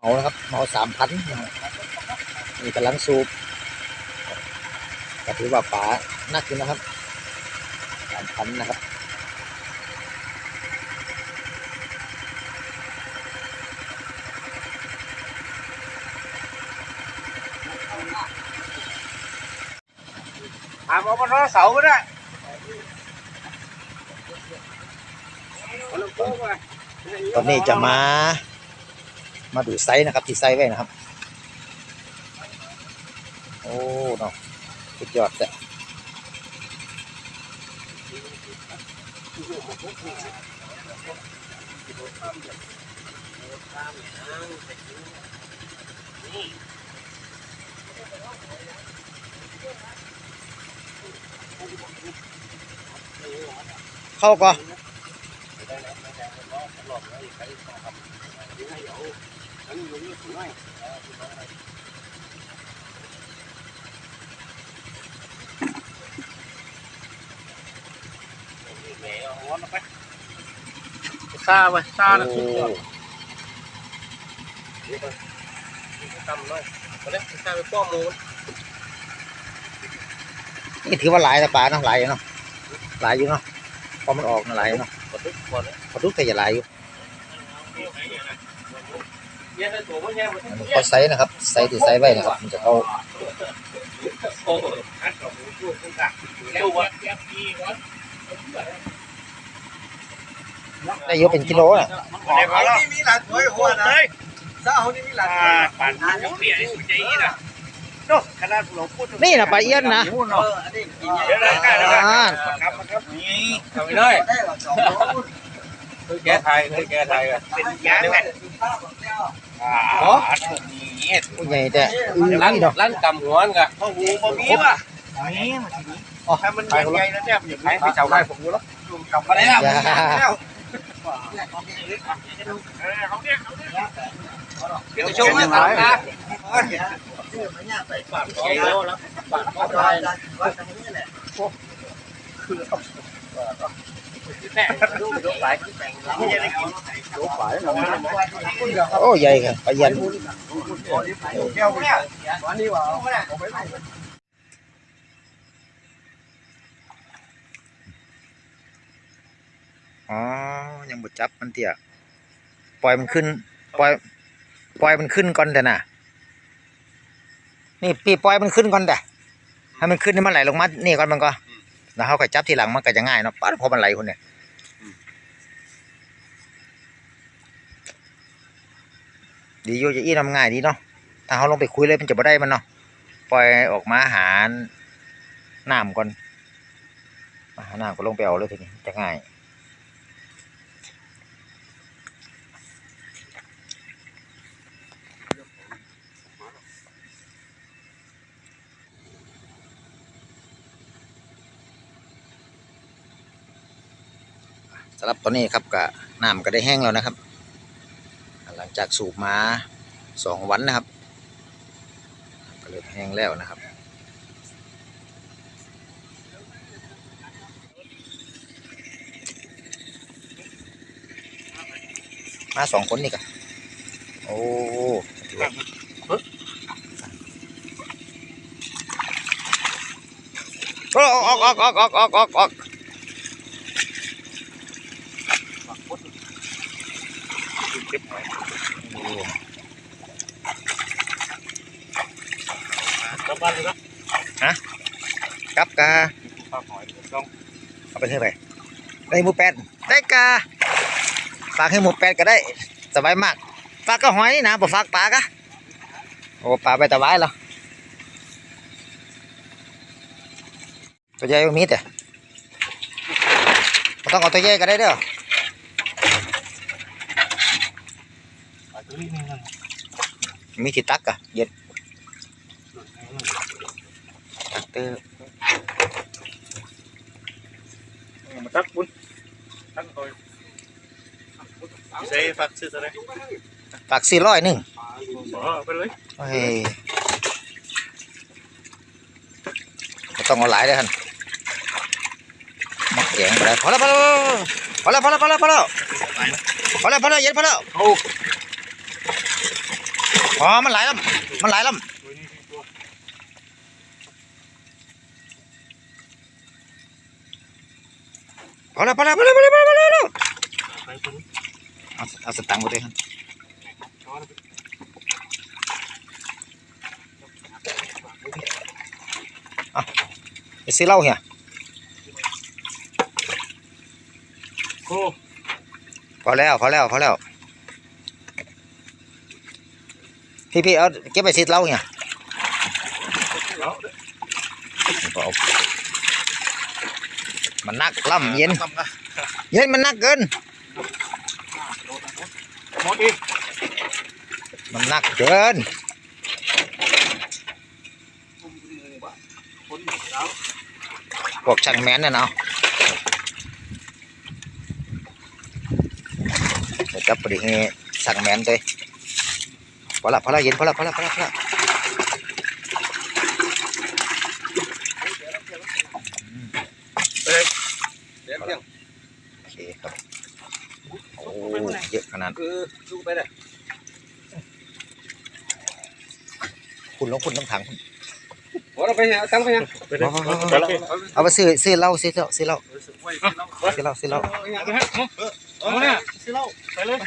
เอานะครับเอาสามพันนี่กำลังสูบก็ถือว่าป๋านักอยู่นะครับสามพันนะครับถามอบตเสาก็ได้คนละโค้งไปตอนนี้จะมา มาดูไซส์นะครับที่ไซส์ไว้นะครับ โอ้เนาะสุดยอดแต่เข้าก็ซาไปซาโอ้นะสุดยอดต่ำเลยตอนนี้ซาไปป้อมมูลนี่ถือว่าหลายนะป่าเนาะหลายอยู่เนาะหลายอยู่เนาะพอมันออกนะหลายอยู่เนาะกดทุกคนเลยพอทุกแต่อย่าหลายอยู่ เขาไซส์นะครับไซส์ที่ไซส์ไว้นะครับ มันจะเข้าได้เยอะเป็นกิโลอะมีหลันไวยหัวนะสาเขานี่มีหลานปั่นน้ำเปียกสุดใจนะนี่นะปลาเอี้ยนนะนี่เอาไปเลยแกไทยแกไทยกันเป็นยาแผ่ เนาะผู้ใหญ่แต่ลั่นลั่นกำหัวนห้องหูบ่มีป่ะนี่ถ้ามันใหญ่แล้วเนี่ยมันอย่างไรไปเจ้าไข่ผมรู้แล้วจุ่มกลัมาแล้วเดี๋ยวชมกัปากก็ได้แคือ โอ้ใหญ่ครับปลาเอี้ยนแก้วเนี่ยวันอ๋อ ยังบ่จับมันเตี้ยปล่อยมันขึ้น ปล่อย ปล่อยมันขึ้นก่อนแต่น่ะ นี่ปีปล่อยมันขึ้นก่อนแต่ให้มันขึ้นให้มันไหลลงมา นี่ก่อนมันก็ แล้วเขาก็จับทีหลังมันก็จะง่ายเนาะปั๊บพอมันไหลคนเนี่ยดีอยู่จะอี้ทำง่ายดีเนาะถ้าเขาลงไปคุยเลยมันจะบ่ได้มันเนาะปล่อยออกมาหาน้ำก่อนมาหาน้ำก็ลงไปเอาเลยทีนี้จะง่าย สำหรับตอนนี้ครับก็น้ำก็ได้แห้งแล้วนะครับ หลังจากสูบมาสองวันนะครับก็เริ่มแห้งแล้วนะครับมาสองคนนี่กะโอ้อว่าโอ้ออกออกออกออกออกออกออก เก็บหอย กลับบ้านเลยนะกลับกาข้าวหอยต้องเอาไปเท่าไหร่ได้หมูแปดได้กาฝากให้หมูแปดก็ได้สบายมากฝากก็หอยนี่นะบ่ฝากปลากะโอ้ปลาไปตะไว้แล้วตัวใหญ่ก็มีแต่บ่ต้องเอาตัวใหญ่ก็ได้เด้อตัวนี้นึงมีที่ตักกะเย็น ตักเตอร์มาตักบุญตักตัวใช้ฟักซื้ออะไรฝากสี่ร้อยหนึ่งไปเลยเฮ้ยบ่ต้องเอาหลายเลยท่านมักแกงไปได้พอแล้วพอแล้วพอแล้วพอแล้วพอแล้วพอแล้วพอแล้วพอแล้วพอแล้วเย็นพอแล้วโอ้อ๋อมันหลายลำมันหลายลำพอแล้วพอแล้วพอแล้วพอแล้วพอแล้วพอแล้วเอาเอาสตังค์ไป ด้วยครับเอาไปซื้อเหล้าเฮียโอ้พอแล้วพอแล้วพอแล้วพี่พี่เอาเก็บไปซื้อเหล้าเฮียแล้วก็เอา มันนักล่ำเย็น เย็นมันนักเกิน หมดอีกมันนักเกินคนแล้วพวกช่างแมนเนี่ยเนาะเดี๋ยวจับปดิเฮช่างแมนตัวพอละพอละเย็นพอละพอละพอละพอละ เดี๋ยวเที่ยง โอเคครับโอ้ เยอะขนาดคือดูไปเลยคุณลงคุณต้องถังคุณโอ้เราไปเนี่ยตั้งไปเนี่ยเอาไปซื้อซื้อเหล้าซื้อเหล้าซื้อเหล้าซื้อเหล้าซื้อเหล้าเอาเนี่ยซื้อเหล้าไปเลย